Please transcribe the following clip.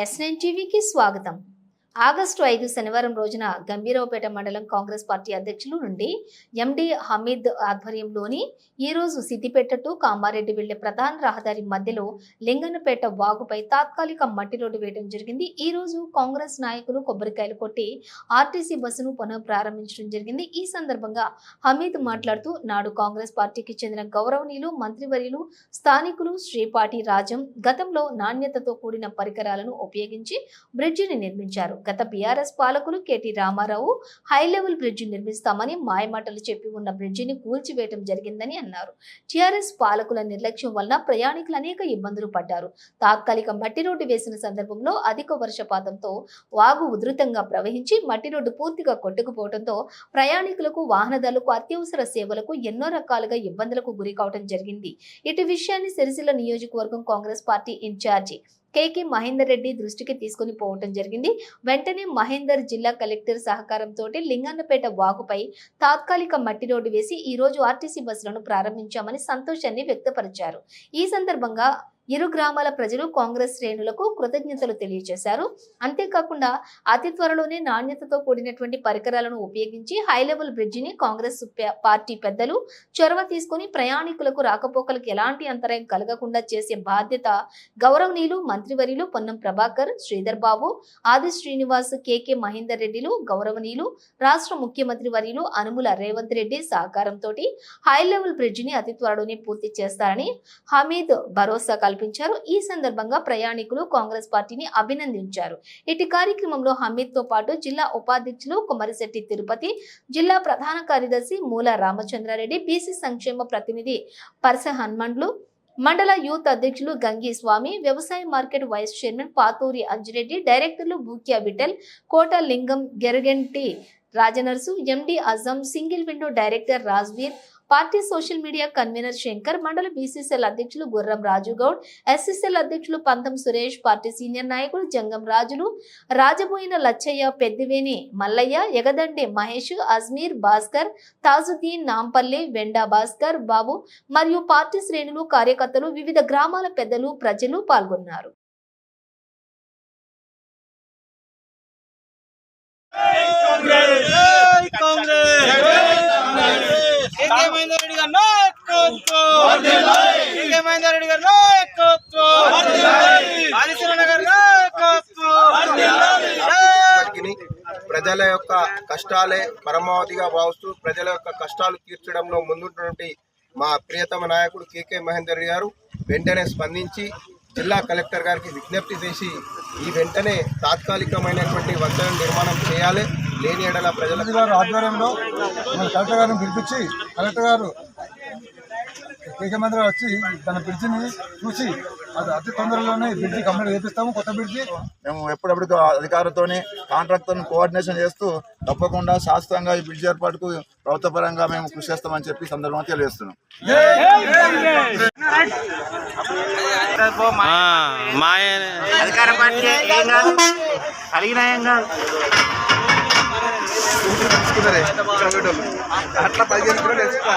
Yes టీవీకి స్వాగతం. August ఐదు శనివారం రోజున గంభీరావుపేట మండలం కాంగ్రెస్ పార్టీ అధ్యక్షులు నుండి ఎండి హమీద్ ఆధ్వర్యంలోని ఈ రోజు సిద్దిపేట టు కామారెడ్డి వెళ్ళే ప్రధాన రహదారి మధ్యలో లింగన్నపేట వాగుపై తాత్కాలిక మట్టి రోడ్డు వేయడం జరిగింది. ఈ రోజు కాంగ్రెస్ నాయకులు కొబ్బరికాయలు కొట్టి ఆర్టీసీ బస్సును పునః ప్రారంభించడం జరిగింది. ఈ సందర్భంగా హమీద్ మాట్లాడుతూ నాడు కాంగ్రెస్ పార్టీకి చెందిన గౌరవనీయులు మంత్రివర్యులు స్థానికులు శ్రీపాటి రాజం గతంలో నాణ్యతతో కూడిన పరికరాలను ఉపయోగించి బ్రిడ్జిని నిర్మించారు. గత బీఆర్ఎస్ పాలకులు KT Rama Rao high level bridge నిర్మిస్తామని మాయమాటలు చెప్పి ఉన్న బ్రిడ్జిని కూల్చివేయడం జరిగిందని అన్నారు. టీఆర్ఎస్ పాలకుల నిర్లక్ష్యం వలన ప్రయాణికులు అనేక ఇబ్బందులు పడ్డారు. తాత్కాలిక మట్టి రోడ్డు వేసిన సందర్భంలో అధిక వర్షపాతంతో వాగు ఉధృతంగా ప్రవహించి మట్టి రోడ్డు పూర్తిగా కొట్టుకుపోవడంతో ప్రయాణికులకు వాహనదారులకు అత్యవసర సేవలకు ఎన్నో రకాలుగా ఇబ్బందులకు గురి కావడం జరిగింది. ఇటు విషయాన్ని సిరిసిల్ల నియోజకవర్గం Congress party in charge KK Mahender Reddy దృష్టికి తీసుకుని పోవటం జరిగింది. వెంటనే మహేందర్ జిల్లా కలెక్టర్ సహకారంతో లింగన్నపేట వాగుపై తాత్కాలిక మట్టి రోడ్డు వేసి ఈ రోజు ఆర్టీసీ బస్సులను ప్రారంభించామని సంతోషాన్ని వ్యక్తపరిచారు. ఈ సందర్భంగా ఇరు గ్రామాల ప్రజలు కాంగ్రెస్ శ్రేణులకు కృతజ్ఞతలు తెలియజేశారు. అంతేకాకుండా అతి త్వరలోనే నాణ్యతతో కూడినటువంటి పరికరాలను ఉపయోగించి హై లెవెల్ బ్రిడ్జిని కాంగ్రెస్ పార్టీ పెద్దలు చొరవ తీసుకుని ప్రయాణికులకు రాకపోకలకు ఎలాంటి అంతరాయం కలగకుండా చేసే బాధ్యత గౌరవనీయులు మంత్రివర్యులు పొన్నం ప్రభాకర్ శ్రీధర్ బాబు ఆది శ్రీనివాస్ కెకె మహేందర్ రెడ్డిలు గౌరవనీయులు రాష్ట్ర ముఖ్యమంత్రి వర్యులు అనుముల రేవంత్ రెడ్డి సహకారంతో హై లెవెల్ బ్రిడ్జిని అతి త్వరలోనే పూర్తి చేస్తారని హమీద్ భరోసా కల్పించారు. ఈ సందర్భంగా ప్రయాణికులు కాంగ్రెస్ పార్టీని అభినందించారు. ఇటు కార్యక్రమంలో హమీద్తో పాటు జిల్లా ఉపాధ్యక్షులు కుమరిశెట్టి తిరుపతి జిల్లా ప్రధాన కార్యదర్శి మూల రామచంద్రారెడ్డి బీసీ సంక్షేమ ప్రతినిధి పరస హన్మండ్లు మండల యూత్ అధ్యక్షులు గంగి స్వామి వ్యవసాయ market vice chairman Pathuri Anjireddy డైరెక్టర్లు Bhukya Vittal Kota Lingam Geraganti Rajanarsu MD Azam single window director Rajveer party social media convener Shankar మండల బీసీసీఎల్ అధ్యక్షులు గుర్రం రాజుగౌడ్ ఎస్ఎస్ఎల్ అధ్యక్షులు పంతం సురేష్ పార్టీ సీనియర్ నాయకులు జంగం రాజులు రాజబోయిన లచ్చయ్య పెద్దివేని మల్లయ్య ఎగదండి మహేష్ అజ్మీర్ భాస్కర్ తాజుద్దీన్ నాంపల్లి వెండా భాస్కర్ బాబు మరియు పార్టీ శ్రేణులు కార్యకర్తలు వివిధ గ్రామాల పెద్దలు ప్రజలు పాల్గొన్నారు జై కాంగ్రెస్ రెడ్డి నాయకత్వం! రెడ్డి నాయకత్వం! నాయకత్వం! ప్రజల యొక్క కష్టాలే పరమావధిగా భావిస్తూ ప్రజల యొక్క కష్టాలు తీర్చడంలో ముందున్నటువంటి మా ప్రియతమ నాయకుడు కేకే మహేందర్ గారు వెంటనే స్పందించి జిల్లా కలెక్టర్ గారికి విజ్ఞప్తి చేసి ఈ వెంటనే తాత్కాలికమైనటువంటి వంతెన నిర్మాణం చేయాలి. లేని ఎడల ప్రజలకు గారి ఆధ్వర్యంలో మన కలెక్టర్ గారిని పిలిపించి కలెక్టర్ గారు కేకే మందిర వచ్చి తన బ్రిడ్జిని చూసి అది అతి తొందరలోనే బ్రిడ్జి కంప్లీట్ చేపిస్తాము కొత్త బ్రిడ్జి. మేము ఎప్పుడప్పుడు అధికారులతోని కాంట్రాక్ట్తో కోఆర్డినేషన్ చేస్తూ తప్పకుండా శాశ్వతంగా ఈ బ్రిడ్జ్ ఏర్పాటుకు ప్రభుత్వ పరంగా మేము కృషి చేస్తామని చెప్పి సందర్భంగా తెలియజేస్తున్నాం. అధికార పార్టీ ఏం కాదు కలిగిన అట్లా పదిహేను కిలోలు వేసుకో.